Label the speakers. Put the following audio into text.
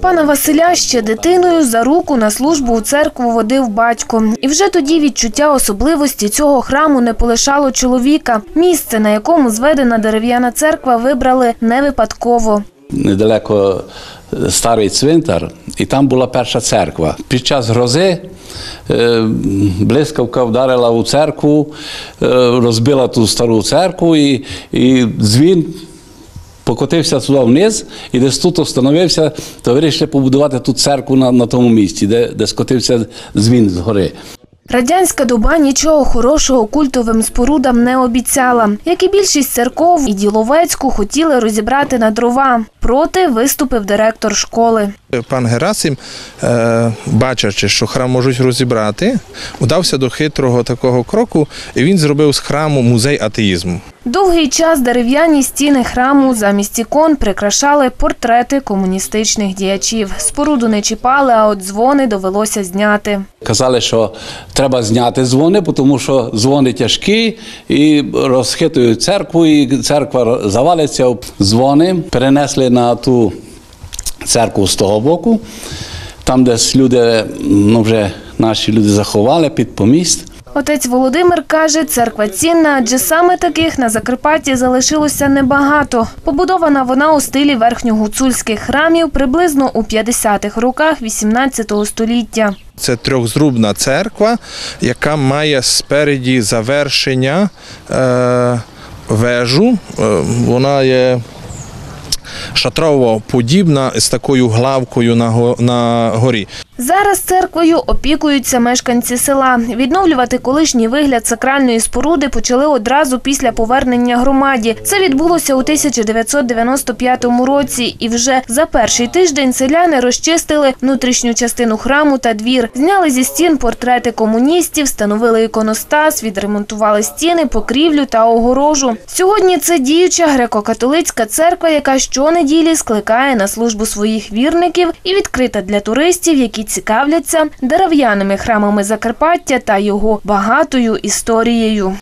Speaker 1: Пана Василя ще дитиною за руку на службу у церкву водив батько. І вже тоді відчуття особливості цього храму не полишало чоловіка. Місце, на якому зведена дерев'яна церква, вибрали не випадково.
Speaker 2: недалеко е, старий цвинтар, і там була перша церква. Під час грози е, блискавка вдарила у церкву, е, розбила ту стару церкву, і, і дзвін покотився туди вниз, і десь тут встановився, то вирішили побудувати ту церкву на, на тому місці, де, де скотився дзвін згори.
Speaker 1: Радянська доба нічого хорошого культовим спорудам не обіцяла. Як і більшість церков, і Діловецьку хотіли розібрати на дрова. Проти виступив директор школи.
Speaker 3: Пан Герасим, е, бачачи, що храм можуть розібрати, удався до хитрого такого кроку, і він зробив з храму музей атеїзму.
Speaker 1: Довгий час дерев'яні стіни храму замість ікон прикрашали портрети комуністичних діячів. Споруду не чіпали, а от дзвони довелося зняти.
Speaker 2: Казали, що треба зняти дзвони, тому що дзвони тяжкі і розхитують церкву, і церква завалиться. Дзвони перенесли на ту церкву з того боку, там, десь люди, ну вже наші люди заховали під поміст.
Speaker 1: Отець Володимир каже, церква цінна, адже саме таких на Закарпатті залишилося небагато. Побудована вона у стилі верхньогуцульських храмів приблизно у 50-х роках 18 століття.
Speaker 3: Це трьохзрубна церква, яка має спереді завершення е, вежу. Е, вона є шатрово подібна з такою главкою на горі.
Speaker 1: Зараз церквою опікуються мешканці села. Відновлювати колишній вигляд сакральної споруди почали одразу після повернення громаді. Це відбулося у 1995 році, і вже за перший тиждень селяни розчистили внутрішню частину храму та двір. Зняли зі стін портрети комуністів, встановили іконостас, відремонтували стіни, покрівлю та огорожу. Сьогодні це діюча греко-католицька церква, яка щонеділі скликає на службу своїх вірників і відкрита для туристів, які цікавляться дерев'яними храмами Закарпаття та його багатою історією.